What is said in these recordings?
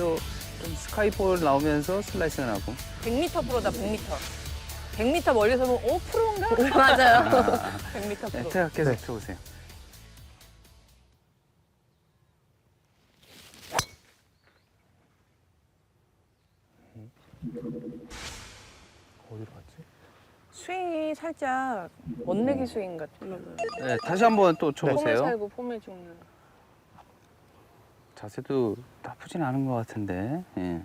좀 스카이볼 나오면서 슬라이스가 나고. 100m 프로다 100m. 100m 멀리서 보면 오 프로인가? 맞아요. 100m 네, 프로. 태가 계속 네. 쳐보세요. 어디로 갔지? 스윙이 살짝 원내기 스윙 같아. 네, 다시 한번 또 폼을 쳐보세요. 살고 폼을 죽는. 자세도 나쁘진 않은 것 같은데. 예.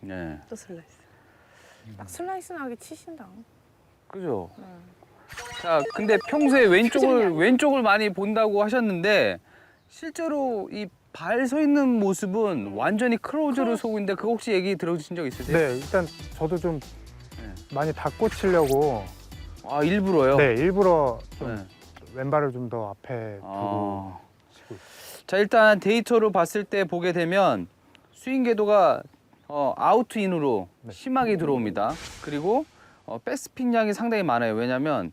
네, 또 슬라이스. 딱 슬라이스 나게 치신다. 그죠. 응. 자, 근데 평소에 왼쪽을 왼쪽을 많이 본다고 하셨는데 실제로 이 발 서 있는 모습은 완전히 크로즈로 서고 있는데 그거 혹시 얘기 들어주신 적 있으세요? 네, 일단 저도 좀 네. 많이 닫고 치려고 아 일부러요? 네, 일부러 좀 네. 왼발을 좀 더 앞에 두고 아. 치고 있어요. 자 일단 데이터로 봤을 때 보게 되면 스윙 궤도가 어, 아웃인으로 네. 심하게 들어옵니다. 그리고 어, 백스핀 양이 상당히 많아요. 왜냐하면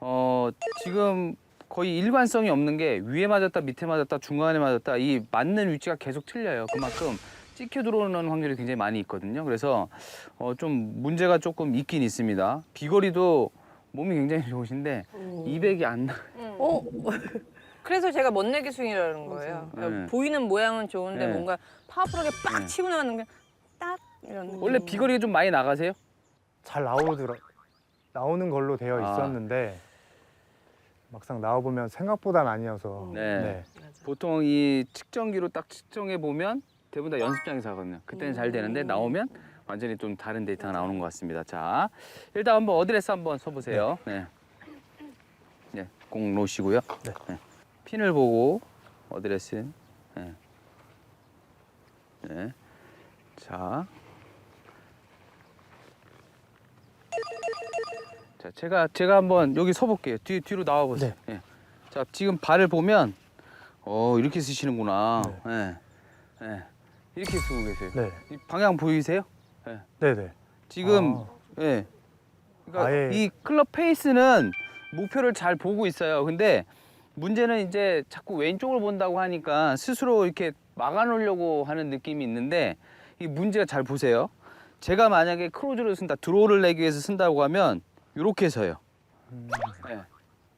어, 지금 거의 일관성이 없는 게 위에 맞았다 밑에 맞았다 중간에 맞았다 이 맞는 위치가 계속 틀려요. 그만큼 찍혀 들어오는 확률이 굉장히 많이 있거든요. 그래서 어, 좀 문제가 조금 있긴 있습니다. 비거리도 몸이 굉장히 좋으신데 200이 안 나. 어? 그래서 제가 멋내기 스윙이라는 거예요. 그러니까 네. 보이는 모양은 좋은데 네. 뭔가 파워풀하게 빡 네. 치고 나가는 게 딱 이런 느낌. 원래 비거리가 좀 많이 나가세요? 잘 나오더라 나오는 걸로 되어 아. 있었는데 막상 나와 보면 생각보다는 아니어서 네. 보통 이 측정기로 딱 측정해 보면 대부분 다 연습장에서 하거든요. 그때는 잘 되는데 나오면 완전히 좀 다른 데이터가 나오는 것 같습니다. 자, 일단 한번 어드레스 한번 써보세요. 네. 네, 공 놓으시고요. 네. 핀을 보고 어드레스. 네. 네. 자. 자, 제가 제가 한번 여기 서 볼게요. 뒤 뒤로 나와 보세요. 예. 자, 지금 발을 보면 어, 이렇게 쓰시는구나. 예. 예. 이렇게 쓰고 계세요. 네, 이 방향 보이세요? 네, 네. 지금 아. 예. 그러니까 아예- 이 클럽 페이스는 목표를 잘 보고 있어요. 근데 문제는 이제 자꾸 왼쪽을 본다고 하니까 스스로 이렇게 막아놓으려고 하는 느낌이 있는데 이 문제가 잘 보세요. 제가 만약에 크로즈를 쓴다, 드로우를 내기 위해서 쓴다고 하면 이렇게 서요. 음, 예.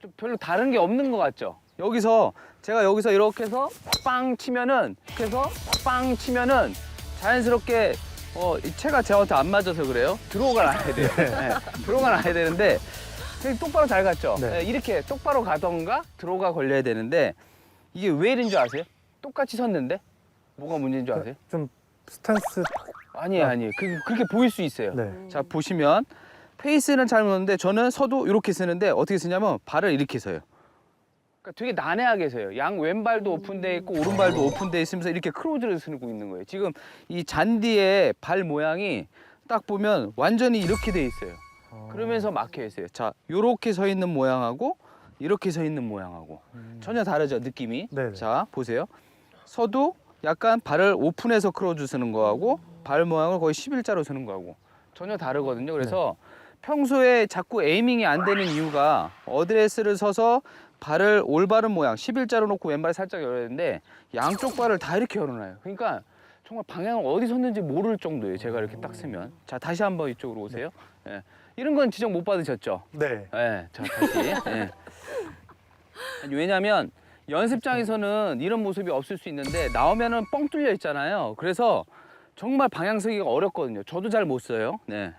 좀 별로 다른 게 없는 것 같죠? 여기서 제가 여기서 이렇게 해서 빵 치면은 이렇게 해서 빵 치면은 자연스럽게 어, 이 채가 저한테 안 맞아서 그래요. 들어가 놔야 돼요. 예. 들어가 놔야 되는데 되게 똑바로 잘 갔죠? 네. 예, 이렇게 똑바로 가던가 들어가 걸려야 되는데 이게 왜 이런 줄 아세요? 똑같이 섰는데 뭐가 문제인 줄 아세요? 좀 스탠스 아니에요, 아니에요. 그, 그렇게 보일 수 있어요. 네. 자 보시면 페이스는 잘 먹는데 저는 서도 이렇게 쓰는데 어떻게 쓰냐면 발을 이렇게 서요. 그러니까 되게 난해하게 서요. 양 왼발도 오픈돼 있고 오른발도 오픈돼 있으면서 이렇게 크로즈를 쓰고 있는 거예요. 지금 이 잔디의 발 모양이 딱 보면 완전히 이렇게 돼 있어요. 어, 그러면서 막혀 있어요. 자, 요렇게 서 있는 모양하고 이렇게 서 있는 모양하고 음, 전혀 다르죠 느낌이. 네네. 자 보세요. 서도 약간 발을 오픈해서 크로즈 쓰는 거하고 발 모양을 거의 11자로 쓰는 거하고 전혀 다르거든요. 그래서 평소에 자꾸 에이밍이 안 되는 이유가 어드레스를 서서 발을 올바른 모양 11자로 놓고 왼발 살짝 열어야 되는데 양쪽 발을 다 이렇게 열어놔요. 그러니까 정말 방향을 어디 섰는지 모를 정도예요. 제가 이렇게 딱 쓰면. 자 다시 한번 이쪽으로 오세요. 예. 이런 건 지적 못 받으셨죠? 네. 네, 자 다시. 예. 아니, 왜냐하면 연습장에서는 이런 모습이 없을 수 있는데 나오면은 뻥 뚫려 있잖아요. 그래서 정말 방향 서기가 어렵거든요. 저도 잘 못 써요. 네.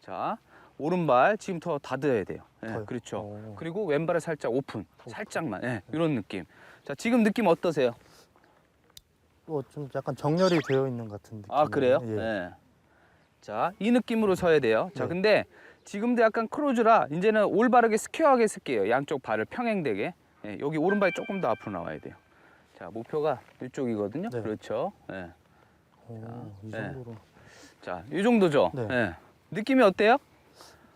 자 오른발 지금 더 닫아야 돼요. 네, 더- 그렇죠. 어. 그리고 왼발을 살짝 오픈, 살짝만. 네, 이런 느낌. 자 지금 느낌 어떠세요? 또좀 약간 정렬이 되어 있는 것 같은 느낌. 아 그래요? 예. 네. 자, 이 느낌으로 서야 돼요. 자, 네. 근데 지금도 약간 크로즈라 이제는 올바르게 스퀘어하게 쓸게요. 양쪽 발을 평행되게. 예, 여기 오른발이 조금 더 앞으로 나와야 돼요. 자, 목표가 이쪽이거든요. 네. 그렇죠. 예. 오, 이 네. 정도로 자, 이 정도죠. 네. 예. 느낌이 어때요?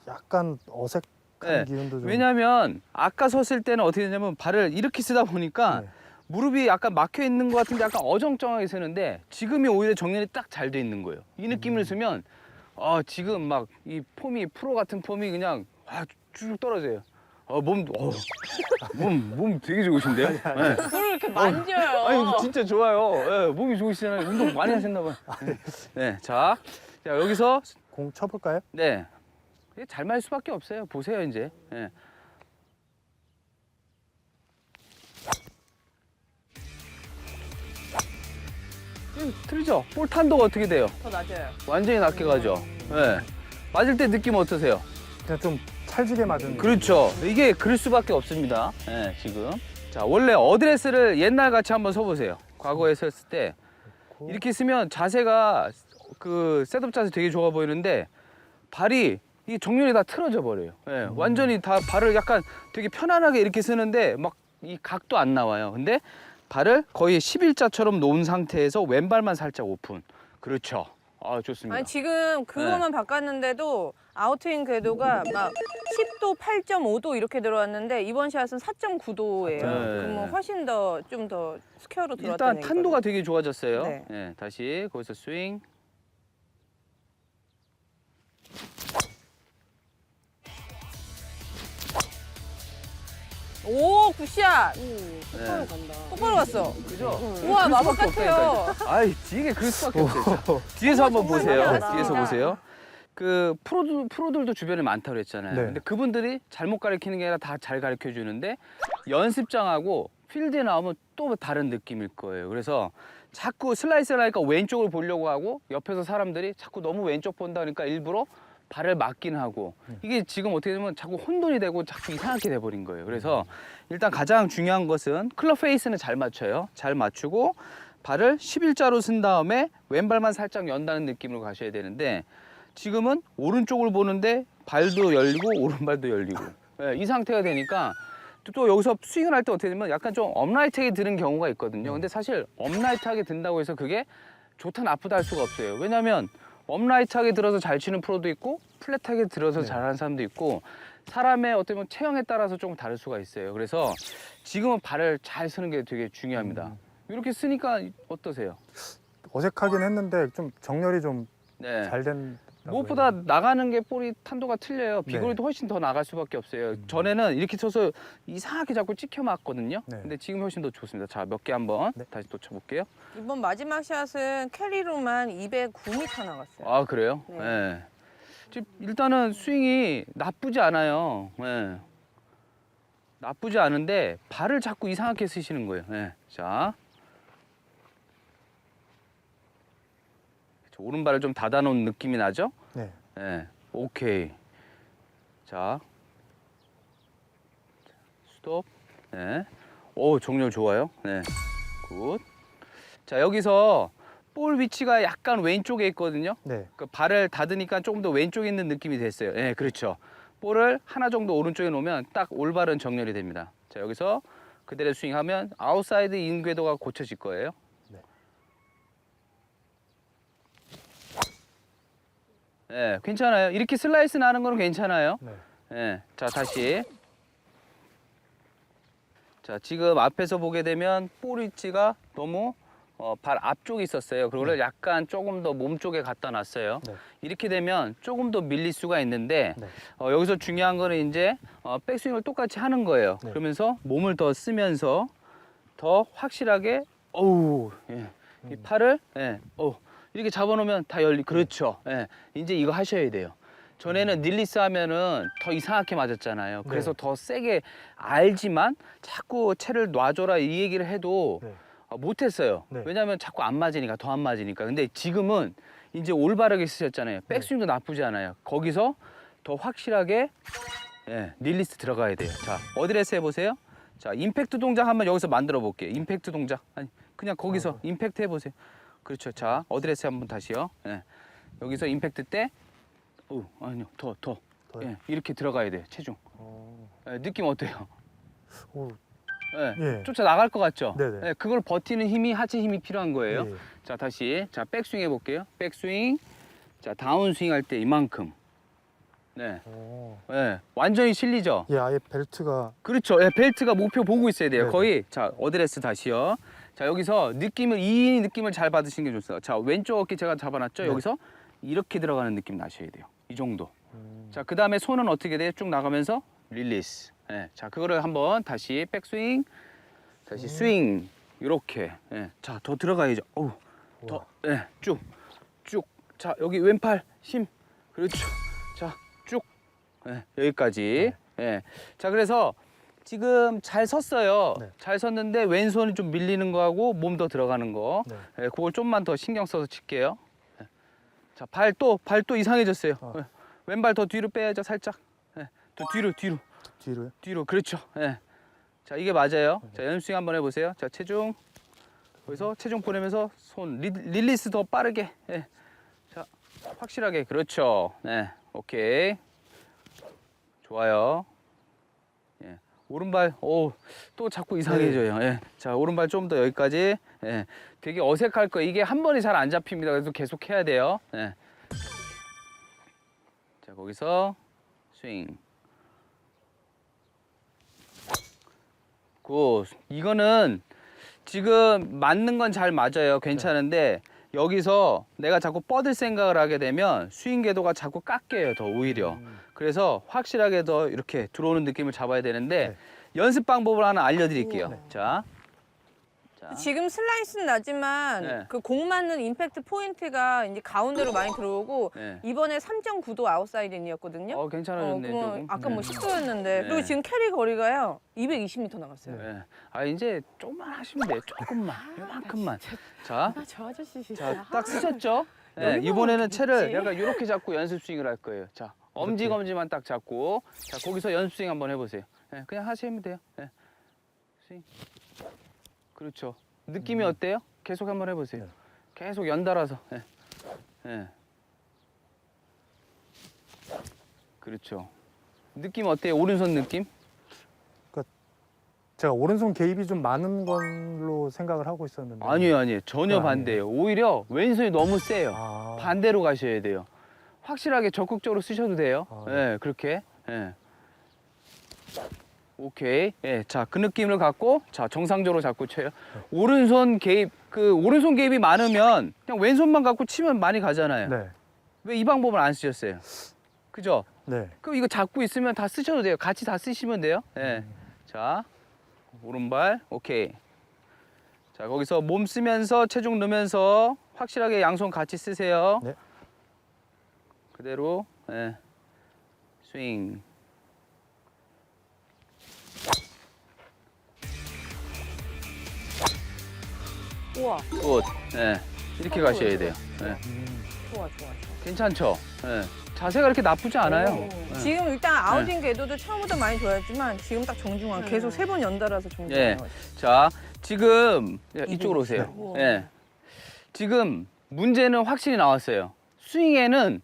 약간 어색한 네. 기운도 좀. 왜냐하면 아까 섰을 때는 어떻게 되냐면 발을 이렇게 쓰다 보니까 네. 무릎이 약간 막혀 있는 것 같은데 약간 어정쩡하게 서는데 지금이 오히려 정렬이 딱 잘 돼 있는 거예요. 이 느낌을 음. 쓰면 아 지금 막 이 폼이 프로 같은 폼이 그냥 아, 쭉쭉 떨어져요. 어, 몸, 어, 몸, 몸 되게 좋으신데요? 네. 그걸 이렇게 만져요. 아니, 이거 진짜 좋아요. 예, 몸이 좋으시잖아요. 운동 많이 하셨나 봐요. 네, 자, 자 여기서 공 쳐볼까요? 네, 잘 맞을 수밖에 없어요. 보세요, 이제. 예. 음, 틀리죠? 볼 탄도가 어떻게 돼요? 더 낮아요. 완전히 낮게 가죠. 예. 맞을 때 느낌 어떠세요? 그냥 좀 찰지게 맞은. 그렇죠. 이게 그럴 수밖에 없습니다. 예, 지금. 자, 원래 어드레스를 옛날 같이 한번 서보세요. 과거에 썼을 때 고. 이렇게 쓰면 자세가 그 셋업 자세 되게 좋아 보이는데 발이 이 정렬이 다 틀어져 버려요. 예, 완전히 다 발을 약간 되게 편안하게 이렇게 쓰는데 막 이 각도 안 나와요. 근데 발을 거의 11자처럼 놓은 상태에서 왼발만 살짝 오픈. 그렇죠. 아, 좋습니다. 아니 지금 그거만 바꿨는데도 아웃스윙 궤도가 막 10도, 8.5도 이렇게 들어왔는데 이번 샷은 4.9도예요. 네. 그러면 훨씬 더 좀 더 스퀘어로 일단 들어왔다는 탄도가 되게 좋아졌어요. 네. 예, 다시 거기서 스윙. 오 굿샷. 네. 똑바로 갔어. 그죠? 우와, 그럴 마법 수밖에 같아요. 아이, 이게 그럴 수밖에 없어요. 진짜. 뒤에서 한번 정말 보세요. 신기하다. 뒤에서 보세요. 그 프로들, 프로들도 주변에 많다고 그랬잖아요. 네. 근데 그분들이 잘못 가르치는 게 아니라 다 잘 가르쳐 주는데 연습장하고 필드에 나오면 또 다른 느낌일 거예요. 그래서 자꾸 슬라이스를 하니까 왼쪽을 보려고 하고 옆에서 사람들이 자꾸 너무 왼쪽 본다 그러니까 일부러 발을 맞긴 하고 이게 지금 어떻게 보면 자꾸 혼돈이 되고 자꾸 이상하게 돼버린 거예요. 그래서 일단 가장 중요한 것은 클럽 페이스는 잘 맞춰요. 잘 맞추고 발을 11자로 쓴 다음에 왼발만 살짝 연다는 느낌으로 가셔야 되는데 지금은 오른쪽을 보는데 발도 열리고 오른발도 열리고 예, 이 상태가 되니까 또- 또 여기서 스윙을 할 때 어떻게 되면 약간 좀 업라이트하게 드는 경우가 있거든요. 근데 사실 업라이트하게 든다고 해서 그게 좋다 나쁘다 할 수가 없어요. 왜냐하면 업라이트하게 들어서 잘 치는 프로도 있고 플랫하게 들어서 네. 잘하는 사람도 있고 사람의 어떻게 보면 체형에 따라서 조금 다를 수가 있어요. 그래서 지금은 발을 잘 쓰는 게 되게 중요합니다. 이렇게 쓰니까 어떠세요? 어색하긴 했는데 좀 정렬이 좀 네. 잘 된. 무엇보다 나가는 게 볼이 탄도가 틀려요. 비거리도 훨씬 더 나갈 수밖에 없어요. 전에는 이렇게 쳐서 이상하게 자꾸 찍혀 맞거든요. 네. 근데 지금 훨씬 더 좋습니다. 자, 몇 개 한번 네. 다시 또 쳐볼게요. 이번 마지막 샷은 캐리로만 209m 나갔어요. 아, 그래요? 네. 네. 지금 일단은 스윙이 나쁘지 않아요. 네. 나쁘지 않은데 발을 자꾸 이상하게 쓰시는 거예요. 네. 자. 오른발을 좀 닫아놓은 느낌이 나죠? 네. 네, 오케이. 자, 스톱. 네. 오, 정렬 좋아요. 네, 굿. 자, 여기서 볼 위치가 약간 왼쪽에 있거든요. 네. 그 발을 닫으니까 조금 더 왼쪽에 있는 느낌이 됐어요. 네, 그렇죠. 볼을 하나 정도 오른쪽에 놓으면 딱 올바른 정렬이 됩니다. 자, 여기서 그대로 스윙하면 아웃사이드 인 궤도가 고쳐질 거예요. 네. 네, 괜찮아요. 이렇게 슬라이스 나는 거는 괜찮아요. 네. 네, 자 다시. 자 지금 앞에서 보게 되면 볼 위치가 너무 어, 발 앞쪽에 있었어요. 그거를 약간 조금 더 몸 쪽에 갖다 놨어요. 네. 이렇게 되면 조금 더 밀릴 수가 있는데 네. 어, 여기서 중요한 거는 이제 어, 백스윙을 똑같이 하는 거예요. 네. 그러면서 몸을 더 쓰면서 더 확실하게 어우 예. 이 팔을 예, 어 이렇게 잡아놓으면 다 열리. 그렇죠. 예, 이제 이거 하셔야 돼요. 전에는 닐리스 하면은 더 이상하게 맞았잖아요. 그래서 네. 더 세게 알지만 자꾸 채를 놔줘라 이 얘기를 해도 네. 어, 못했어요. 네. 왜냐하면 자꾸 안 맞으니까 더 안 맞으니까. 근데 지금은 이제 올바르게 쓰셨잖아요. 네. 백스윙도 나쁘지 않아요. 거기서 더 확실하게 예, 릴리스 들어가야 돼요. 자, 어드레스 해보세요. 자, 임팩트 동작 한번 여기서 만들어 볼게요. 임팩트 동작. 아니, 그냥 거기서 어. 임팩트 해보세요. 그렇죠. 자, 어드레스 한번 다시요. 예. 여기서 임팩트 때, 오, 아니요, 더, 더. 더요? 예, 이렇게 들어가야 돼요. 체중. 어. 예, 느낌 어때요? 오. 예, 예. 쫓아 나갈 것 같죠? 네네. 예, 그걸 버티는 힘이 하체 힘이 필요한 거예요. 예. 자 다시 자 백스윙 해볼게요. 백스윙. 자 다운스윙 할 때 이만큼. 네, 오. 예, 완전히 실리죠. 예, 아예 벨트가 그렇죠. 예, 벨트가 목표 보고 있어야 돼요. 네네. 거의 자 어드레스 다시요. 자 여기서 느낌을 이 느낌을 잘 받으시는 게 좋습니다. 자 왼쪽 어깨 제가 잡아놨죠. 네. 여기서 이렇게 들어가는 느낌 나셔야 돼요. 이 정도. 음. 자 그 다음에 손은 어떻게 돼요? 쭉 나가면서 릴리스. 예. 자, 그거를 한번 다시 백스윙, 다시 스윙 이렇게. 예. 자, 더 들어가야죠. 어우, 더, 예, 쭉, 쭉. 자, 여기 왼팔 힘. 그렇죠. 자, 쭉. 예, 여기까지. 예. 자, 그래서 지금 잘 섰어요. 네. 잘 섰는데 왼손이 좀 밀리는 거하고 몸 더 들어가는 거. 네. 예, 그걸 좀만 더 신경 써서 칠게요. 예. 자, 발 또, 발 또 이상해졌어요. 어. 예. 왼발 더 뒤로 빼야죠, 살짝. 예. 더 뒤로, 뒤로, 뒤로요? 뒤로. 그렇죠. 예. 자, 이게 맞아요. 자, 연습 한번 해보세요. 자, 체중. 거기서 체중 보내면서 손 리, 릴리스 더 빠르게. 예. 자, 확실하게. 그렇죠. 네. 오케이. 좋아요. 예. 오른발, 오, 또 자꾸 이상해져요. 예. 자, 오른발 좀 더 여기까지. 예. 되게 어색할 거예요. 이게 한 번에 잘 안 잡힙니다. 그래서 계속 해야 돼요. 예. 자, 거기서 스윙. 굿. 이거는 지금 맞는 건 잘 맞아요. 괜찮은데 여기서 내가 자꾸 뻗을 생각을 하게 되면 스윙 궤도가 자꾸 깎여요. 더 오히려. 음. 그래서 확실하게 더 이렇게 들어오는 느낌을 잡아야 되는데 네. 연습 방법을 하나 알려드릴게요. 네. 자, 자, 지금 슬라이스는 나지만 네. 그 공 맞는 임팩트 포인트가 이제 가운데로 많이 들어오고 네. 이번에 3.9도 아웃사이드인이었거든요. 어 괜찮아졌네 조금. 아까 뭐 네. 10도였는데 네. 그리고 지금 캐리 거리가요 220m 나갔어요. 네. 아 이제 조금만 하시면 돼요. 조금만, 요만큼만. 자, 아, 저 아저씨 진짜. 자, 딱 쓰셨죠? 네, 여기만 이번에는 채를 있지. 약간 이렇게 잡고 연습 스윙을 할 거예요. 자, 엄지 검지만 딱 잡고, 자 거기서 연습 스윙 한번 해보세요. 네, 그냥 하시면 돼요. 네. 스윙. 그렇죠. 느낌이 어때요? 계속 한번 해보세요. 네. 계속 연달아서. 네. 네. 그렇죠. 느낌 어때요? 오른손 느낌? 제가 오른손 개입이 좀 많은 걸로 생각을 하고 있었는데. 아니에요, 아니에요. 전혀 아, 반대예요. 오히려 왼손이 너무 세요. 아, 반대로 가셔야 돼요. 확실하게 적극적으로 쓰셔도 돼요. 아, 예, 네. 그렇게. 예. 오케이. 예, 자, 그 느낌을 갖고, 자, 정상적으로 잡고 쳐요. 오른손 개입, 그, 오른손 개입이 많으면 그냥 왼손만 갖고 치면 많이 가잖아요. 네. 왜 이 방법을 안 쓰셨어요? 그죠? 네. 그럼 이거 잡고 있으면 다 쓰셔도 돼요. 같이 다 쓰시면 돼요. 예. 음. 자, 오른발, 오케이. 자, 거기서 몸 쓰면서 체중 넣으면서 확실하게 양손 같이 쓰세요. 네. 그대로, 예. 스윙. 우와, 굿. 예. 이렇게 가셔야 돼요. 예. 음, 좋아, 좋아, 좋아. 괜찮죠? 예. 자세가 이렇게 나쁘지 않아요. 예. 지금 일단 아웃인 궤도도 처음부터 많이 좋아했지만 지금 딱 정중앙 계속 세 번 연달아서 예. 정중앙. 자, 지금 야, 이쪽으로 오세요. 예. 지금 문제는 확실히 나왔어요. 스윙에는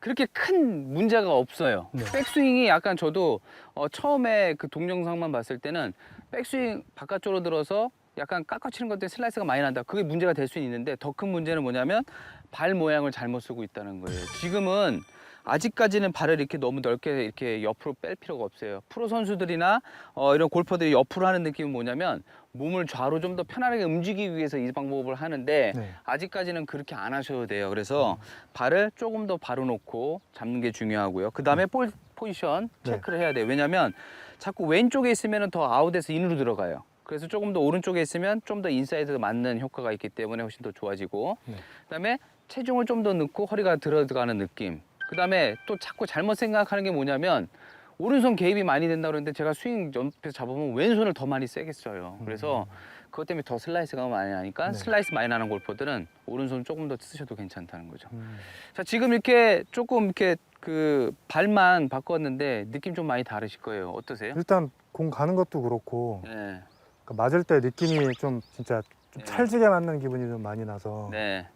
그렇게 큰 문제가 없어요. 네. 백스윙이 약간 저도 어, 처음에 그 동영상만 봤을 때는 백스윙 바깥쪽으로 들어서 약간 깎아치는 것 때문에 슬라이스가 많이 난다. 그게 문제가 될 수는 있는데 더 큰 문제는 뭐냐면 발 모양을 잘못 쓰고 있다는 거예요. 지금은 아직까지는 발을 이렇게 너무 넓게 이렇게 옆으로 뺄 필요가 없어요. 프로 선수들이나 어, 이런 골퍼들이 옆으로 하는 느낌은 뭐냐면 몸을 좌로 좀 더 편안하게 움직이기 위해서 이 방법을 하는데 네. 아직까지는 그렇게 안 하셔도 돼요. 그래서 발을 조금 더 바로 놓고 잡는 게 중요하고요. 그 다음에 볼 포지션 네. 체크를 해야 돼요. 왜냐하면 자꾸 왼쪽에 있으면 더 아웃에서 인으로 들어가요. 그래서 조금 더 오른쪽에 있으면 좀 더 인사이드 맞는 효과가 있기 때문에 훨씬 더 좋아지고 네. 그다음에 체중을 좀 더 넣고 허리가 들어가는 느낌. 그다음에 또 자꾸 잘못 생각하는 게 뭐냐면 오른손 개입이 많이 된다 그러는데 제가 스윙 옆에서 잡으면 왼손을 더 많이 세게 써요. 그래서 그것 때문에 더 슬라이스가 많이 나니까 음. 네. 슬라이스 많이 나는 골퍼들은 오른손 조금 더 쓰셔도 괜찮다는 거죠. 음. 자 지금 이렇게 조금 이렇게 그 발만 바꿨는데 느낌 좀 많이 다르실 거예요. 어떠세요? 일단 공 가는 것도 그렇고 네, 그러니까 맞을 때 느낌이 좀 진짜 좀 네. 찰지게 맞는 기분이 좀 많이 나서 네,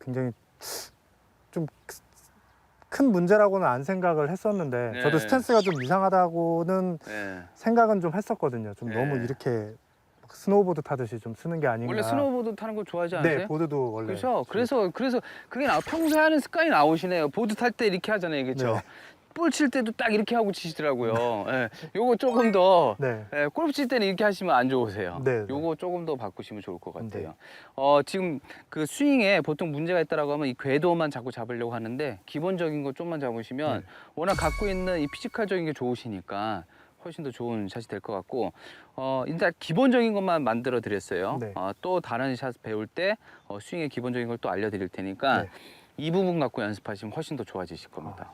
굉장히 좀 큰 문제라고는 안 생각을 했었는데 네. 저도 스탠스가 좀 이상하다고는 네. 생각은 좀 했었거든요. 좀 네. 너무 이렇게 막 스노우보드 타듯이 좀 쓰는 게 아닌가. 원래 스노우보드 타는 거 좋아하지 않으세요? 네, 보드도 원래. 그렇죠. 그래서 그래서 그게 나 평소에 하는 습관이 나오시네요. 보드 탈 때 이렇게 하잖아요, 그렇죠? 네. 볼칠 때도 딱 이렇게 하고 치시더라고요. 예. 요거 조금 더 네. 예, 골프 칠 때는 이렇게 하시면 안 좋으세요. 네, 네. 요거 조금 더 바꾸시면 좋을 것 같아요. 네. 어, 지금 그 스윙에 보통 문제가 있다라고 하면 이 궤도만 자꾸 잡으려고 하는데 기본적인 거 좀만 잡으시면 네. 워낙 갖고 있는 이 피지컬적인 게 좋으시니까 훨씬 더 좋은 샷이 될 것 같고 어, 일단 기본적인 것만 만들어 드렸어요. 네. 어, 또 다른 샷 배울 때 어, 스윙의 기본적인 걸 또 알려드릴 테니까 네. 이 부분 갖고 연습하시면 훨씬 더 좋아지실 겁니다.